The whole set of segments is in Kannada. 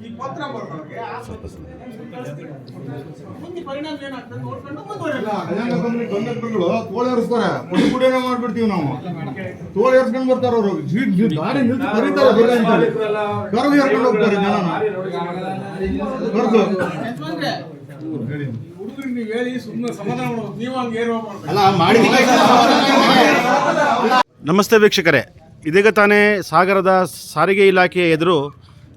ಈ ಪತ್ರ ಬರೋರಿಗೆ ಮುಂದೆ ಪರಿಣಾಮ ಏನಾಗ್ತದೆ ನೋಡ್ಕೊಂಡು ಮುಂದುವರಿಯೋಣ. ಕಂಡಕ್ಟರ್ಗಳು ತೋಳ ಏರಿಸ್ತಾರೆ ಮುಡಿ ಮಾಡ್ಬಿಡ್ತೀವಿ ನಾವು. ತೋಳ ಏರ್ಸ್ಕೊಂಡ್ ಬರ್ತಾರ ಅವರು. ದಾರಿ ನಿಲ್ಸಿ ಕರೀತಾರೆ ಬರ್ರಿ ಅಂತ ಹೇಳಿ. ಕರೆದು ಏರ್ಕೊಂಡು ಹೋಗ್ತಾರೆ ಜನನ. ಕರೆದು. ಯಜಮಾನ್ರೆ, ಹುಡುಗರಿಗೆ ನೀವು ಹೇಳಿ ಸುಮ್ಮನೆ ಸಮಾಧಾನ ಮಾಡ್ಬೇಕು. ನೀವು ಹಂಗೆ ಏರುವ ಅಲ್ಲ ಮಾಡಿ ನಮಸ್ತೆ ವೀಕ್ಷಕರೇ. ಇದೀಗ ತಾನೇ ಸಾಗರದ ಸಾರಿಗೆ ಇಲಾಖೆಯ ಎದುರು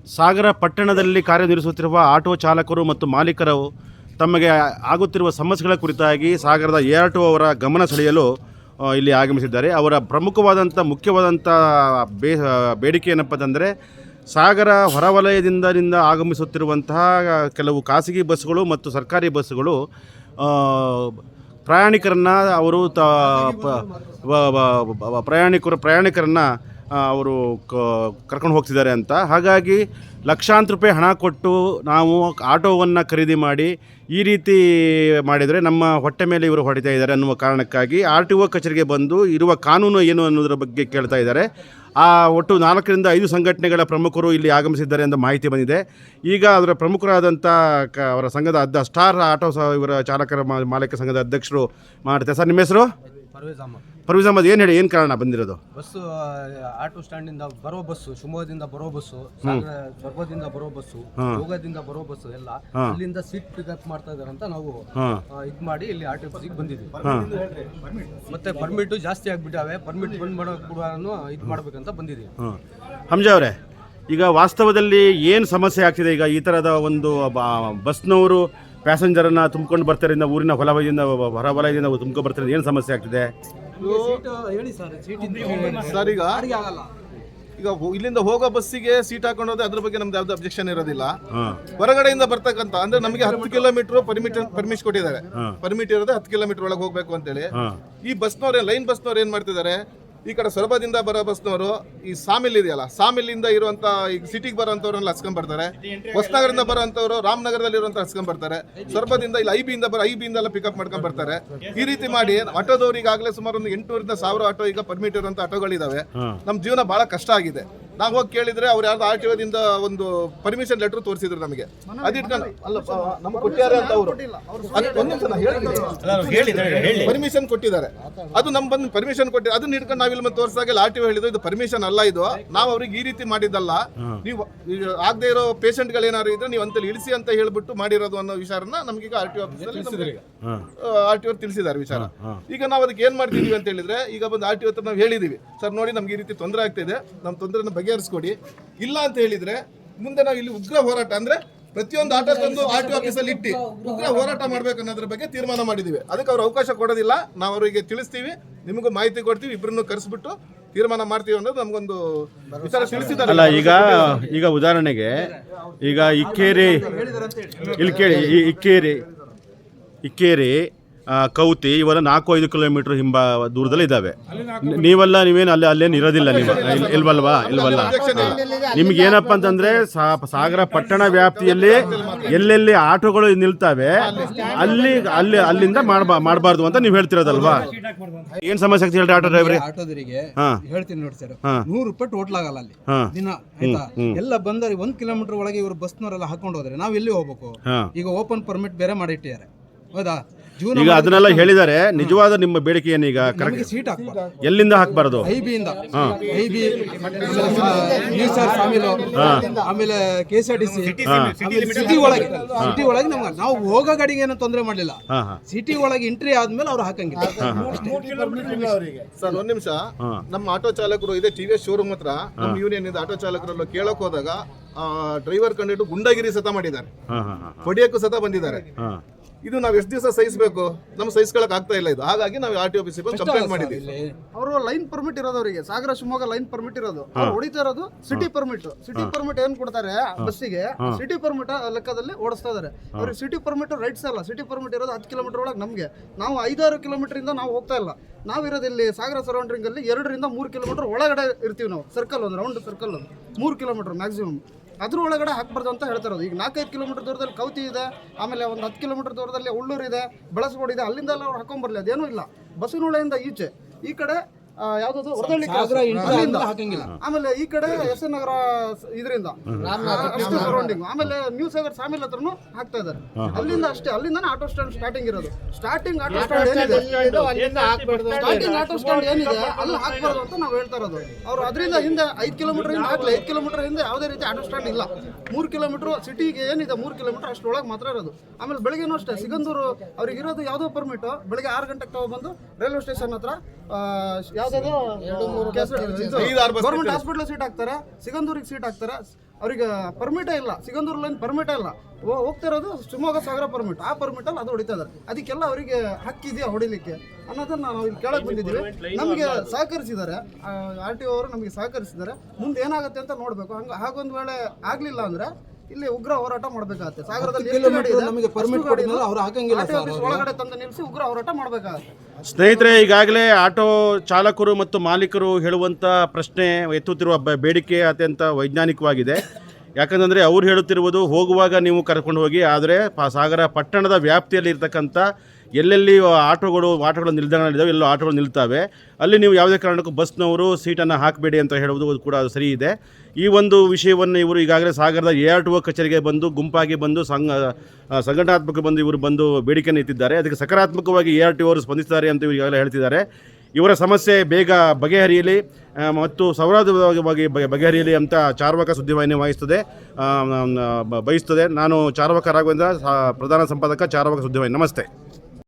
ಸಾಗರ ಪಟ್ಟಣದಲ್ಲಿ ಕಾರ್ಯನಿರ್ವಹಿಸುತ್ತಿರುವ ಆಟೋ ಚಾಲಕರು ಮತ್ತು ಮಾಲೀಕರು ತಮಗೆ ಆಗುತ್ತಿರುವ ಸಮಸ್ಯೆಗಳ ಕುರಿತಾಗಿ ಸಾಗರದ ಎ ಅವರ ಗಮನ ಸೆಳೆಯಲು ಇಲ್ಲಿ ಆಗಮಿಸಿದ್ದಾರೆ. ಅವರ ಪ್ರಮುಖವಾದಂಥ, ಮುಖ್ಯವಾದಂಥ ಬೇ ಬೇಡಿಕೆ ಏನಪ್ಪ ಅಂತಂದರೆ ಸಾಗರ ಹೊರವಲಯದಿಂದ ದಿಂದ ಆಗಮಿಸುತ್ತಿರುವಂತಹ ಕೆಲವು ಖಾಸಗಿ ಬಸ್ಸುಗಳು ಮತ್ತು ಸರ್ಕಾರಿ ಬಸ್ಸುಗಳು ಪ್ರಯಾಣಿಕರನ್ನು, ಅವರು ತ ಪ್ರಯಾಣಿಕರು ಪ್ರಯಾಣಿಕರನ್ನ ಅವರು ಕರ್ಕೊಂಡು ಹೋಗ್ತಿದ್ದಾರೆ ಅಂತ. ಹಾಗಾಗಿ ಲಕ್ಷಾಂತರ ರೂಪಾಯಿ ಹಣ ಕೊಟ್ಟು ನಾವು ಆಟೋವನ್ನು ಖರೀದಿ ಮಾಡಿ ಈ ರೀತಿ ಮಾಡಿದರೆ ನಮ್ಮ ಹೊಟ್ಟೆ ಮೇಲೆ ಇವರು ಹೊಡಿತಾ ಇದ್ದಾರೆ ಅನ್ನುವ ಕಾರಣಕ್ಕಾಗಿ ಆರ್ ಟಿ ಒ ಕಚೇರಿಗೆ ಬಂದು ಇರುವ ಕಾನೂನು ಏನು ಅನ್ನೋದರ ಬಗ್ಗೆ ಕೇಳ್ತಾ ಇದ್ದಾರೆ. ಆ, ಒಟ್ಟು ನಾಲ್ಕರಿಂದ ಐದು ಸಂಘಟನೆಗಳ ಪ್ರಮುಖರು ಇಲ್ಲಿ ಆಗಮಿಸಿದ್ದಾರೆ ಅಂತ ಮಾಹಿತಿ ಬಂದಿದೆ. ಈಗ ಅದರ ಪ್ರಮುಖರಾದಂಥ ಕ, ಅವರ ಸಂಘದ ಅದ್ದ ಸ್ಟಾರ್ ಆಟೋ ಸ ಇವರ ಚಾಲಕರ ಮಾಲೀಕ ಸಂಘದ ಅಧ್ಯಕ್ಷರು ಮಾಡ್ತಾರೆ. ಸರ್, ನಿಮ್ಮ ಹೆಸರು? ಪರ್ವೇಜ್ ಅಹಮದ್. ಏನು ಹೇಳಿ ಏನು ಕಾರಣ ಬಂದಿರೋದು? ಬಸ್ಸು ಆಟೋ ಸ್ಟ್ಯಾಂಡಿಂದ ಬರೋ ಬಸ್ಸು ಶಿವಮೊಗ್ಗದಿಂದ ಬರೋ ಬಸ್ಸು ಸಾಗರ ಸ್ವರ್ಗದಿಂದ ಬರೋ ಬಸ್ಸು ಯೋಗದಿಂದ ಬರೋ ಬಸ್ಸು ಎಲ್ಲ ಅಲ್ಲಿಂದ ಸೀಟ್ ಪಿಕಪ್ ಮಾಡ್ತಾ ಇದಾರೆ ಅಂತ ನಾವು ಹಾಂ. ಇದು ಮಾಡಿ ಇಲ್ಲಿ ಆಟೋ ಬಸ್ಸಿಗೆ ಬಂದಿದ್ವಿ. ಮತ್ತೆ ಪರ್ಮಿಟ್ ಜಾಸ್ತಿ ಆಗ್ಬಿಟ್ಟಾವೆ. ಪರ್ಮಿಟ್ ಬಂದ್ ಮಾಡೋ ಕೂಡ ಇದು ಮಾಡ್ಬೇಕಂತ ಬಂದಿದ್ದೀವಿ. ಹಾಂ. ಹಂಜ ಅವರೇ ಈಗ ವಾಸ್ತವದಲ್ಲಿ ಏನು ಸಮಸ್ಯೆ ಆಗ್ತಿದೆ? ಈಗ ಈ ಥರದ ಒಂದು ಬ- ಬಸ್ನವರು ಪ್ಯಾಸೆಂಜರನ್ನು ತುಂಬ್ಕೊಂಡು ಬರ್ತಾರೆ ಬರ್ತಾರಿಂದ ಊರಿನ ಹೊಲವಲಯದಿಂದ ಹೊರವಲಯದಿಂದ ತುಂಬಿಕೊಂಡು ಬರ್ತಾರೆ ಏನು ಸಮಸ್ಯೆ ಆಗ್ತಿದೆ? ಸರ್ ಈಗ ಈಗ ಇಲ್ಲಿಂದ ಹೋಗೋ ಬಸ್ಸಿಗೆ ಸೀಟ್ ಹಾಕೊಂಡೋದ್ರೆ ಅದ್ರ ಬಗ್ಗೆ ನಮ್ದು ಯಾವ್ದು ಅಬ್ಜೆಕ್ಷನ್ ಇರೋದಿಲ್ಲ. ಹೊರಗಡೆಯಿಂದ ಬರ್ತಕ್ಕಂತ ಅಂದ್ರೆ ನಮಗೆ ಹತ್ತು ಕಿಲೋಮೀಟರ್ ಪರ್ಮಿಟ್ ಪರ್ಮಿಷನ್ ಕೊಟ್ಟಿದ್ದಾರೆ. ಪರ್ಮಿಟ್ ಇರೋದೇ ಹತ್ತು ಕಿಲೋಮೀಟರ್ ಒಳಗೆ ಹೋಗ್ಬೇಕು ಅಂತೇಳಿ. ಈ ಬಸ್ನವ್ರು ಲೈನ್ ಬಸ್ನವ್ರು ಏನ್ ಮಾಡ್ತಿದ್ದಾರೆ? ಈ ಕಡೆ ಸೊರಬದಿಂದ ಬರೋ ಬಸ್ನವರು ಈ ಸಾಮಿಲ್ ಇದೆಯಲ್ಲ ಸಾಮಿಲಿಂದ ಇರುವಂತ ಈಗ ಸಿಟಿಗೆ ಬರೋಂಥವ್ರನ್ನ ಹಸ್ಕೊಂಡ್ ಬರ್ತಾರೆ. ಹೊಸನಗರದಿಂದ ಬರೋಂಥವ್ರು ರಾಮನಗರದಲ್ಲಿ ಇರುವಂತ ಹಸ್ಕೊಂಡ್ ಬರ್ತಾರೆ. ಸೊರಬದಿಂದ ಇಲ್ಲಿ ಐ ಬಿಯಿಂದ ಬರೋ ಐ ಬಿಯಿಂದ ಎಲ್ಲ ಪಿಕಪ್ ಮಾಡ್ಕೊಂಡ್ ಬರ್ತಾರೆ. ಈ ರೀತಿ ಮಾಡಿ ಆಟೋದವ್ರು ಈಗಾಗಲೇ ಸುಮಾರು ಒಂದು ಎಂಟುನೂರಿಂದ ಸಾವಿರ ಆಟೋ ಈಗ ಪರ್ಮಿಟ್ ಇರುವಂತ ಆಟೋಗಳಿದಾವೆ. ಹಾಂ. ನಮ್ಮ ಜೀವನ ಬಹಳ ಕಷ್ಟ ಆಗಿದೆ. ನಾವು ಹೋಗಿ ಕೇಳಿದ್ರೆ ಅವ್ರು ಯಾರ್ದು ಆರ್ ಟಿ ಒದಿಂದ ಒಂದು ಪರ್ಮಿಷನ್ ಲೆಟರ್ ತೋರಿಸಿದ್ರು ನಮಗೆ. ಅದಿಟ್ಕೊಂಡು ಅಲ್ಲ ನಮ್ಗೆ ಕೊಟ್ಟಿದ್ದಾರೆ ಅಂತ ಅವರು. ಪರ್ಮಿಷನ್ ಕೊಟ್ಟಿದ್ದಾರೆ. ಅದು ನಮ್ ಬಂದು ಪರ್ಮಿಷನ್ ಕೊಟ್ಟಿ ಅದನ್ನ ಹಿಡ್ಕೊಂಡು ನಾವಿಲ್ಲಿ ಮತ್ತೆ ತೋರಿಸಿದಾಗ ಆರ್ ಟಿ ಓ ಹೇಳಿದ್ರು ಇದು ಪರ್ಮಿಷನ್ ಅಲ್ಲ ಇದು. ನಾವು ಅವ್ರಿಗೆ ಈ ರೀತಿ ಮಾಡಿದ್ದಲ್ಲ. ನೀವು ಆಗದೆ ಇರೋ ಪೇಷಂಟ್ಗಳು ಏನಾದ್ರು ಇದ್ರೆ ನೀವು ಅಂತಲ್ಲಿ ಇಳಿಸಿ ಅಂತ ಹೇಳ್ಬಿಟ್ಟು ಮಾಡಿರೋದು ಅನ್ನೋ ವಿಚಾರನ ನಮಗೀಗ ಆರ್ ಟಿ ಆಫೀಸಲ್ಲಿ ಆರ್ ಟಿ ತಿಳಿಸಿದ್ದಾರೆ ವಿಚಾರ. ಈಗ ನಾವು ಅದಕ್ಕೆ ಏನ್ ಮಾಡ್ತಿದೀವಿ ಅಂತ ಹೇಳಿದ್ರೆ ಈಗ ಬಂದು ಆರ್ ಟಿ ಹತ್ರ ನಾವು ಹೇಳಿದೀವಿ. ಸರ್ ನೋಡಿ ನಮ್ಗೆ ಈ ರೀತಿ ತೊಂದರೆ ಆಗ್ತಿದೆ ನಮ್ಮ ತೊಂದರೆನ ಬಗೆಹರಿಸ್ಕೊಡಿ. ಇಲ್ಲ ಅಂತ ಹೇಳಿದ್ರೆ ಮುಂದೆ ನಾವು ಇಲ್ಲಿ ಉಗ್ರ ಹೋರಾಟ ಅಂದ್ರೆ ಪ್ರತಿಯೊಂದು ಆಟೋ ತಂದು ಆರ್ ಟಿ ಆಫೀಸಲ್ಲಿ ಇಟ್ಟು ಉಗ್ರ ಹೋರಾಟ ಮಾಡ್ಬೇಕು ಅನ್ನೋದ್ರ ಬಗ್ಗೆ ತೀರ್ಮಾನ ಮಾಡಿದ್ದೀವಿ ಅದಕ್ಕೆ ಅವ್ರು ಅವಕಾಶ ಕೊಡೋದಿಲ್ಲ. ನಾವು ಅವರಿಗೆ ತಿಳಿಸ್ತೀವಿ. ನಿಮಗೂ ಮಾಹಿತಿ ಕೊಡ್ತೀವಿ. ಇಬ್ಬರನ್ನು ಕರೆಸ್ಬಿಟ್ಟು ತೀರ್ಮಾನ ಮಾಡ್ತೀವಿ ಅನ್ನೋದು ನಮಗೊಂದು ವಿಚಾರ ಈಗ ಈಗ ಉದಾಹರಣೆಗೆ ಈಗ ಇಕ್ಕೇರಿ ಇಲ್ಲಿ ಕೇಳಿ ಈ ಇಕ್ಕೇರಿ ಇಕ್ಕೇರಿ ಕೌತಿ ಇವೆಲ್ಲ ನಾಲ್ಕು ಐದು ಕಿಲೋಮೀಟರ್ ಹಿಂಬ ದೂರದಲ್ಲಿ ಇದ್ದಾವೆ. ನೀವೆಲ್ಲ ನೀವೇನು ಅಲ್ಲಿ ಅಲ್ಲೇನು ಇರೋದಿಲ್ಲ ನೀವು. ಇಲ್- ಇಲ್ವಲ್ವಾ? ಇಲ್ವಲ್ಲ? ನಿಮ್ಗೆ ಏನಪ್ಪ ಅಂತಂದ್ರೆ ಸಾ- ಸಾಗರ ಪಟ್ಟಣ ವ್ಯಾಪ್ತಿಯಲ್ಲಿ ಎಲ್ಲೆಲ್ಲಿ ಆಟೋಗಳು ನಿಲ್ತಾವೆ ಅಲ್ಲಿ ಅಲ್ಲಿ ಅಲ್ಲಿಂದ ಮಾಡ್ಬಾ ಮಾಡಬಾರ್ದು ಅಂತ ನೀವು ಹೇಳ್ತಿರೋದಲ್ವಾ? ಏನ್ ಸಮಸ್ಯೆ ಆಗ್ತಿದೆ ಹೇಳ್ರಿ ಆಟೋ ಡ್ರೈವರ್ ಆಟೋದರಿಗೆ ಹೇಳ್ತೀನಿ ನೋಡಿ ಸರ್. ನೂರು ರೂಪಾಯಿ ಟೋಟಲ್ ಆಗಲ್ಲ ಅಲ್ಲಿ. ದಿನ ಆಯ್ತಾ? ಎಲ್ಲ ಬಂದರೆ ಒಂದ್ ಕಿಲೋಮೀಟರ್ ಒಳಗೆ ಇವರು ಬಸ್ನವರೆಲ್ಲ ಹಾಕೊಂಡು ಹೋದ್ರೆ ನಾವ್ ಎಲ್ಲಿ ಹೋಗ್ಬೇಕು? ಈಗ ಓಪನ್ ಪರ್ಮಿಟ್ ಬೇರೆ ಮಾಡಿಟ್ಟಿದ್ದಾರೆ. ಹೌದಾ? ಈಗ ಅದನ್ನೆಲ್ಲ ಹೇಳಿದ್ದಾರೆ ನಿಜವಾದ ನಿಮ್ಮ ಬೇಡಿಕೆ ಏನೀಗ ಕರೆಕ್ಟ್ ಸೀಟ್ ಎಲ್ಲಿಂದ ಹಾಕ್ಬಾರ್ದು? ಐ ಬಿ ಇಂದ. ಐ ಬಿ ನ್ಯೂಸ್ ಆರ್ ಸಾಮಿಲು ಆಮೇಲೆ K S R T C city ಒಳಗೆ. ಸಿಟಿ ಒಳಗೆ ನಮ್ಗೆ ನಾವು ಹೋಗೋ ಗಾಡಿಗೆ ಏನೋ ತೊಂದರೆ ಮಾಡಲಿಲ್ಲ. ಸಿಟಿ ಒಳಗೆ ಎಂಟ್ರಿ ಆದ್ಮೇಲೆ ಅವ್ರು ಹಾಕಂಗಿಲ್ಲ. ಸರ್ ಒಂದ್ ನಿಮಿಷ. ನಮ್ಮ ಆಟೋ ಚಾಲಕರು ಇದೆ ಟಿವಿ ಎಸ್ ಶೋರೂಮ್ ಹತ್ರ ನಮ್ಮ ಯೂನಿಯನ್ ಇದೆ ಆಟೋ ಚಾಲಕರಲ್ಲ ಕೇಳಕ್ ಹೋದಾಗ ಡ್ರೈವರ್ ಕಂಡಿಟ್ಟು ಗುಂಡಗಿರಿ ಸತ ಮಾಡಿದ್ದಾರೆ. ಹೊಡಿಯಕ್ಕೂ ಸತ ಬಂದಿದ್ದಾರೆ. ಹಾ. ಇದು ನಾವು ಎಷ್ಟು ದಿವಸ ಸಹಿಸಬೇಕು? ನಮ್ಮ ಸಹಿಸ್ಕೊಳಕ್ ಆಗ್ತಾ ಇಲ್ಲ ಇದು. ಹಾಗಾಗಿ ನಾವು ಆರ್ ಟಿ ಆಫೀಸಿಗೆ ಬಂದು ಕಂಪ್ಲೇಂಟ್ ಮಾಡಿದ್ದೀವಿ ಅವರು ಲೈನ್ ಪರ್ಮಿಟ್ ಇರೋದು ಅವರಿಗೆ. ಸಾಗರ ಶಿವಮೊಗ್ಗ ಲೈನ್ ಪರ್ಮಿಟ್ ಇರೋದು. ಅವ್ರು ಹೊಡಿತಾ ಇರೋದು ಸಿಟಿ ಪರ್ಮಿಟ್ ಸಿಟಿ ಪರ್ಮಿಟ್ ಏನ್ ಕೊಡ್ತಾರೆ ಬಸ್ಸಿಗೆ? ಸಿಟಿ ಪರ್ಮಿಟ್ ಲೆಕ್ಕದಲ್ಲಿ ಓಡಿಸ್ತಾ ಇದಾರೆ. ಅವ್ರಿಗೆ ಸಿಟಿ ಪರ್ಮಿಟ್ ರೈಟ್ಸ್ ಅಲ್ಲ. ಸಿಟಿ ಪರ್ಮಿಟ್ ಇರೋದು ಹತ್ತು ಕಿಲೋಮೀಟರ್ ಒಳಗೆ ನಮಗೆ. ನಾವು ಐದಾರು ಕಿಲೋಮೀಟರ್ ಇಂದ ನಾವು ಹೋಗ್ತಾ ಇಲ್ಲ. ನಾವು ಇರೋದು ಇಲ್ಲಿ ಸಾಗರ ಸರೌಂಡಿಂಗ್ ಅಲ್ಲಿ ಎರಡರಿಂದ ಮೂರು ಕಿಲೋಮೀಟರ್ ಒಳಗಡೆ ಇರ್ತೀವಿ ನಾವು. ಸರ್ಕಲ್ ಒಂದು ರೌಂಡ್ ಸರ್ಕಲ್ ಒಂದು. ಮೂರು ಕಿಲೋಮೀಟರ್ ಮ್ಯಾಕ್ಸಿಮಮ್ ಅದ್ರ ಒಳಗಡೆ ಹಾಕ್ಬಾರ್ದು ಅಂತ ಹೇಳ್ತಿರೋದು ಈಗ ನಾಲ್ಕೈದು ಕಿಲೋಮೀಟರ್ ದೂರದಲ್ಲಿ ಕೌತಿ ಇದೆ, ಆಮೇಲೆ ಒಂದು ಹತ್ತು ಕಿಲೋಮೀಟರ್ ದೂರದಲ್ಲಿ ಉಳ್ಳೂರು ಇದೆ, ಬೆಳಸ್ಗೋಡು ಇದೆ, ಅಲ್ಲಿಂದೆಲ್ಲ ಅವ್ರು ಹಾಕೊಂಬರ್ಲಿ ಅದೇನೂ ಇಲ್ಲ. ಬಸವನೊಳೆಯಿಂದ ಈಚೆ. ಈ ಕಡೆ ಆ, ಯಾವ್ದದು ಹೊರದಳ್ಳಿ ಅಲ್ಲಿಂದ. ಹಾಕಂಗಿಲ್ಲ. ಆಮೇಲೆ ಈ ಕಡೆ ಎಸ್ ಎನ್ ನಗರ ಇದರಿಂದ ಅಷ್ಟೇ ಸರೌಂಡಿಂಗ್ ಆಮೇಲೆ ನ್ಯೂ ಸಾಗರ್ ಸಾಮಿಲ್ ಹತ್ರನು ಹಾಕ್ತಾ ಇದ್ದಾರೆ ಅಲ್ಲಿಂದ ಅಷ್ಟೇ ಅಲ್ಲಿಂದಾನೆ ಆಟೋ ಸ್ಟ್ಯಾಂಡ್ ಸ್ಟಾರ್ಟಿಂಗ್ ಇರೋದು. ಸ್ಟಾರ್ಟಿಂಗ್ ಆಟೋ ಸ್ಟ್ಯಾಂಡ್ ಏನಿದೆ? ಸ್ಟಾರ್ಟಿಂಗ್ ಆಟೋ ಸ್ಟ್ಯಾಂಡ್ ಏನಿದೆ? ಅಲ್ಲಿ ಹಾಕ್ಬಾರ್ದು ಅಂತ ನಾವು ಹೇಳ್ತಾ ಇರೋದು. ಅವ್ರು ಅದರಿಂದ ಹಿಂದೆ ಐದು ಕಿಲೋಮೀಟರ್ ಹಿಂದೆ ಹಾಕ್ಲಿ. ಐದು ಕಿಲೋಮೀಟರ್ ಹಿಂದೆ ಯಾವುದೇ ರೀತಿ ಆಟೋ ಸ್ಟ್ಯಾಂಡ್ ಇಲ್ಲ. ಮೂರು ಕಿಲೋಮೀಟರ್ ಸಿಟಿಗೆ ಏನಿದೆ? ಮೂರು ಕಿಲೋಮೀಟರ್ ಅಷ್ಟರೊಳಗೆ ಮಾತ್ರ ಇರೋದು. ಆಮೇಲೆ ಬೆಳಗ್ಗೆನೂ ಅಷ್ಟೇ ಸಿಗಂದೂರು ಅವ್ರಿಗೆ ಇರೋದು ಯಾವುದೋ ಪರ್ಮಿಟ್ ಬೆಳಗ್ಗೆ ಆರು ಗಂಟೆಗೆ ತಗೊಂಡ್ಬಂದು ರೈಲ್ವೆ ಸ್ಟೇಷನ್ ಹತ್ರ ಗೌರ್ಮೆಂಟ್ ಹಾಸ್ಪಿಟಲ್ ಸೀಟ್ ಹಾಕ್ತಾರೆ ಸಿಗಂದೂರಿಗೆ ಸೀಟ್ ಹಾಕ್ತಾರೆ. ಅವ್ರಿಗೆ ಪರ್ಮಿಟೇ ಇಲ್ಲ. ಸಿಗಂದೂರ್ ಲೈನ್ ಪರ್ಮಿಟೇ ಇಲ್ಲ. ಹೋಗ್ತಿರೋದು ಹೋಗ್ತಾ ಇರೋದು ಶಿವಮೊಗ್ಗ ಸಾಗರ ಪರ್ಮಿಟ್ ಆ ಪರ್ಮಿಟ್ ಅಲ್ಲಿ ಅದು ಹೊಡಿತಾ ಇದ್ದಾರೆ. ಅದಕ್ಕೆಲ್ಲ ಅವರಿಗೆ ಹಕ್ಕಿದೆಯಾ ಹೊಡಿಲಿಕ್ಕೆ? ಅನ್ನೋದನ್ನ ನಾವು ಇಲ್ಲಿ ಕೇಳಕ್ ಬಂದಿದ್ದೀವಿ. ನಮಗೆ ಸಹಕರಿಸಿದ್ದಾರೆ. ಆರ್ ಟಿ ಅವರು ನಮಗೆ ಸಹಕರಿಸಿದ್ದಾರೆ. ಮುಂದೆ ಏನಾಗುತ್ತೆ ಅಂತ ನೋಡಬೇಕು. ಹಂಗೆ ಹಾಗೊಂದ್ ವೇಳೆ ಆಗಲಿಲ್ಲ ಅಂದ್ರೆ ಇಲ್ಲಿ ಉಗ್ರ ಹೋರಾಟ ಮಾಡಬೇಕಾಗುತ್ತೆ. ಸಾಗರದಲ್ಲಿ ಕಿಲೋಮೀಟರ್ ಇದೆ, ನಮಗೆ ಅಷ್ಟು ಪರ್ಮಿಟ್ ಅವ್ರು ಹಾಕಂಗಿಲ್ಲ ಒಳಗಡೆ ತಂದು ನಿಲ್ಲಿಸಿ ಉಗ್ರ ಹೋರಾಟ ಮಾಡಬೇಕಾಗುತ್ತೆ. ಸ್ನೇಹಿತರೆ ಈಗಾಗಲೇ ಆಟೋ ಚಾಲಕರು ಮತ್ತು ಮಾಲೀಕರು ಹೇಳುವಂತ ಪ್ರಶ್ನೆ ಎತ್ತುತ್ತಿರುವ ಬೇಡಿಕೆ ಅತ್ಯಂತ ವೈಜ್ಞಾನಿಕವಾಗಿದೆ. ಯಾಕಂತಂದರೆ ಅವ್ರು ಹೇಳುತ್ತಿರುವುದು ಹೋಗುವಾಗ ನೀವು ಕರ್ಕೊಂಡು ಹೋಗಿ ಆದರೆ ಸಾಗರ ಪಟ್ಟಣದ ವ್ಯಾಪ್ತಿಯಲ್ಲಿ ಇರ್ತಕ್ಕಂಥ ಎಲ್ಲೆಲ್ಲಿ ಆಟೋಗಳು ಆಟೋಗಳು ನಿಲ್ದಾಣಗಳಿದ್ದಾವೆ, ಎಲ್ಲೋ ಆಟೋಗಳು ನಿಲ್ತಾವೆ, ಅಲ್ಲಿ ನೀವು ಯಾವುದೇ ಕಾರಣಕ್ಕೂ ಬಸ್ನವರು ಸೀಟನ್ನು ಹಾಕಬೇಡಿ ಅಂತ ಹೇಳುವುದು ಕೂಡ ಸರಿ ಇದೆ. ಈ ಒಂದು ವಿಷಯವನ್ನು ಇವರು ಈಗಾಗಲೇ ಸಾಗರದ ಎ ಆರ್ ಟಿ ಕಚೇರಿಗೆ ಬಂದು, ಗುಂಪಾಗಿ ಬಂದು, ಸಂಘ ಸಂಘಟನಾತ್ಮಕ ಬಂದು ಇವರು ಬಂದು ಬೇಡಿಕೆಯನ್ನು ಇಟ್ಟಿದ್ದಾರೆ. ಅದಕ್ಕೆ ಸಕಾರಾತ್ಮಕವಾಗಿ ಎ ಆರ್ ಟಿ ಅವರು ಸ್ಪಂದಿಸಿದ್ದಾರೆ ಅಂತ ಇವರು ಈಗಾಗಲೇ ಹೇಳ್ತಿದ್ದಾರೆ. ಇವರ ಸಮಸ್ಯೆ ಬೇಗ ಬಗೆಹರಿಯಲಿ ಮತ್ತು ಸೌಹಾರ್ದವಾಗಿ ಬಗೆ- ಬಗೆಹರಿಯಲಿ ಅಂತ ಚಾರ್ವಕ ಸುದ್ದಿವಾಹಿನಿ ವಹಿಸ್ತದೆ ಬಯಸ್ತದೆ ನಾನು ಚಾರ್ವಾಕ ಪ್ರಧಾನ ಸಂಪಾದಕ ಚಾರ್ವಕ ಸುದ್ದಿವಾಹಿನಿ. ನಮಸ್ತೆ.